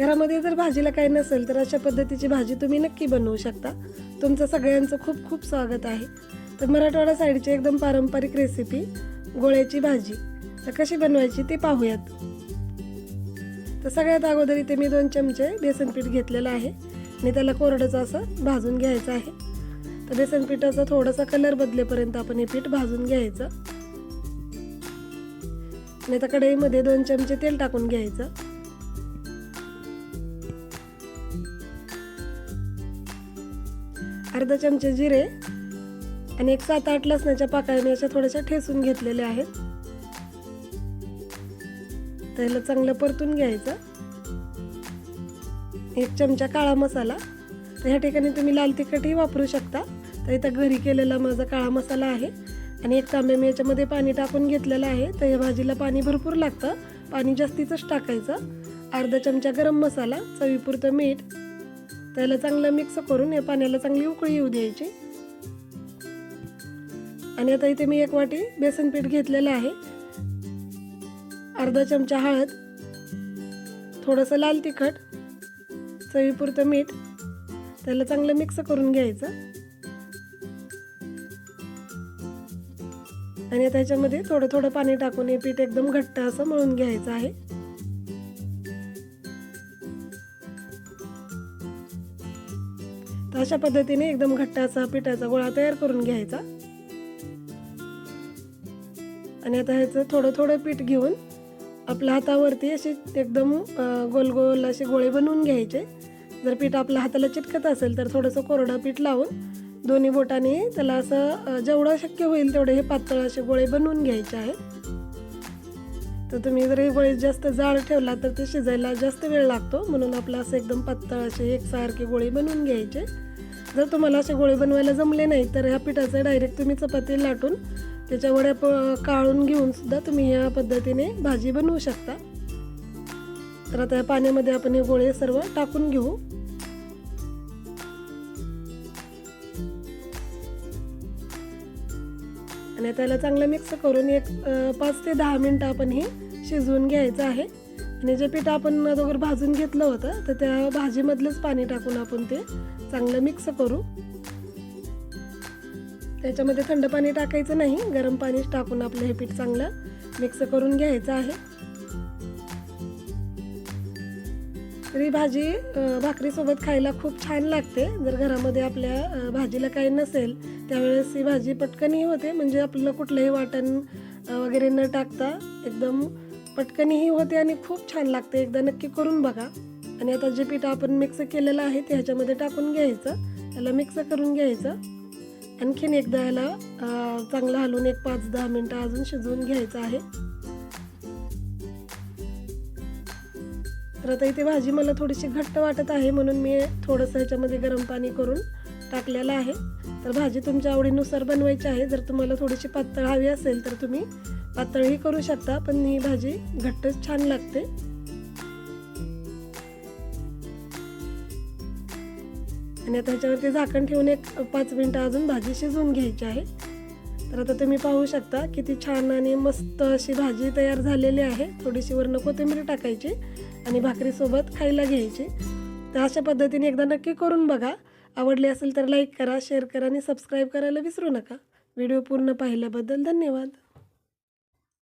घरामध्ये जर भाजीला काही नसेल तर अशा पद्धतीची भाजी तुम्ही नक्की बनवू शकता. तुमचं सगळ्यांचं खूप खूप स्वागत आहे. तर मराठवाडा साईडची एकदम पारंपरिक रेसिपी गोळ्याची भाजी. तर कशी बनवायची ते पाहूयात. तर सगळ्यात अगोदर इथे मी दोन चमचे बेसन पीठ घेतलेलं आहे. आणि त्याला कोरडंचं असं भाजून घ्यायचं आहे. तर बेसन पिठाचा थोडासा कलर बदलेपर्यंत आपण हे पीठ भाजून घ्यायचं. आणि तर कढईमध्ये दोन चमचे तेल टाकून घ्यायचं. अर्धा चमचे जिरे आणि एक सात आठ लसणाच्या पाकळ्याने मी अशा थोड्याशा ठेसून घेतलेल्या आहेत. त्याला चांगलं परतून घ्यायचं. एक चमचा काळा मसाला. तर ह्या ठिकाणी तुम्ही लाल तिखटही वापरू शकता. तर इथं घरी केलेला माझा काळा मसाला आहे. आणि एक तांबे मी याच्यामध्ये पाणी टाकून घेतलेलं आहे. तर या भाजीला पाणी भरपूर लागतं. पाणी जास्तीचंच टाकायचं. अर्धा चमचा गरम मसाला चवीपुरतं मीठ त्याला चांगलं मिक्स करून या पाण्याला चांगली उकळी येऊ द्यायची. आणि आता इथे मी एक वाटी बेसन पीठ घेतलेलं आहे. अर्धा चमचा हळद थोडंसं लाल तिखट चवीपुरतं मीठ त्याला चांगलं मिक्स करून घ्यायचं. आणि आता ह्याच्यामध्ये थोडं थोडं पाणी टाकून हे पीठ एकदम घट्ट असं मळून घ्यायचं आहे. तर अशा पद्धतीने एकदम घट्ट असा पिठाचा गोळा तयार करून घ्यायचा. आणि आता ह्याचं थोडं थोडं पीठ घेऊन आपल्या हातावरती असे एकदम गोल गोल असे गोळे बनवून घ्यायचे. जर पीठ आपल्या हाताला चिटकत असेल तर थोडंसं कोरडं पीठ लावून दोन्ही बोटाने त्याला असं जेवढं शक्य होईल तेवढे हे पातळ असे गोळे बनवून घ्यायचे आहेत. तर तुम्ही जर हे जास्त जाड ठेवला तर ते शिजायला जास्त वेळ लागतो. म्हणून आपलं असं एकदम पातळ असे एकसारखे गोळी बनवून घ्यायचे. जर तुम्हाला असे गोळे बनवायला जमले नाही तर ह्या पिठाचं डायरेक्ट तुम्ही चपाती लाटून त्याच्या वड्या प काढून घेऊन सुद्धा तुम्ही या पद्धतीने भाजी बनवू शकता. तर आता या पाण्यामध्ये आपण हे गोळे सर्व टाकून घेऊ. आणि त्याला चांगलं मिक्स करून एक पाच ते दहा मिनटं आपण हे शिजवून घ्यायचं आहे. आणि जे पीठ आपण अगोदर भाजून घेतलं होतं तर त्या भाजीमधलंच पाणी टाकून आपण ते चांगलं मिक्स करू. त्याच्यामध्ये थंड पाणी टाकायचं नाही गरम पाणीच टाकून आपलं हे पीठ चांगलं मिक्स करून घ्यायचं आहे. तर ही भाजी भाकरीसोबत खायला खूप छान लागते. जर घरामध्ये आपल्या भाजीला काही नसेल त्यावेळेस ही भाजी पटकनही होते. म्हणजे आपल्याला कुठलंही वाटण वगैरे न टाकता एकदम पटकनही होते आणि खूप छान लागते. एकदा नक्की करून बघा. आणि आता जे पीठ आपण मिक्स केलेलं आहे ते ह्याच्यामध्ये टाकून घ्यायचं. त्याला मिक्स करून घ्यायचं. आणखीन एकदा याला चांगलं हलवून एक पाच दहा मिनटं अजून शिजवून घ्यायचं आहे. तर आता इथे भाजी मला थोडीशी घट्ट वाटत आहे म्हणून मी थोडंसं ह्याच्यामध्ये गरम पाणी करून टाकलेलं आहे. तर भाजी तुमच्या आवडीनुसार बनवायची आहे. जर तुम्हाला थोडीशी पातळ हवी असेल तर तुम्ही पातळही करू शकता पण ही भाजी घट्टच छान लागते. आणि आता ह्याच्यावरती झाकण ठेवून एक पाच मिनटं अजून भाजी शिजवून घ्यायची आहे. तर आता तुम्ही पाहू शकता किती छान आणि मस्त अशी भाजी तयार झालेली आहे. थोडीशी वरनं कोथिंबीर टाकायची आणि भाकरीसोबत खायला घ्यायची. तर अशा पद्धतीने एकदा नक्की करून बघा. आवडली असेल तर लाईक करा शेअर करा आणि सबस्क्राईब करायला विसरू नका. व्हिडिओ पूर्ण पाहिल्याबद्दल धन्यवाद.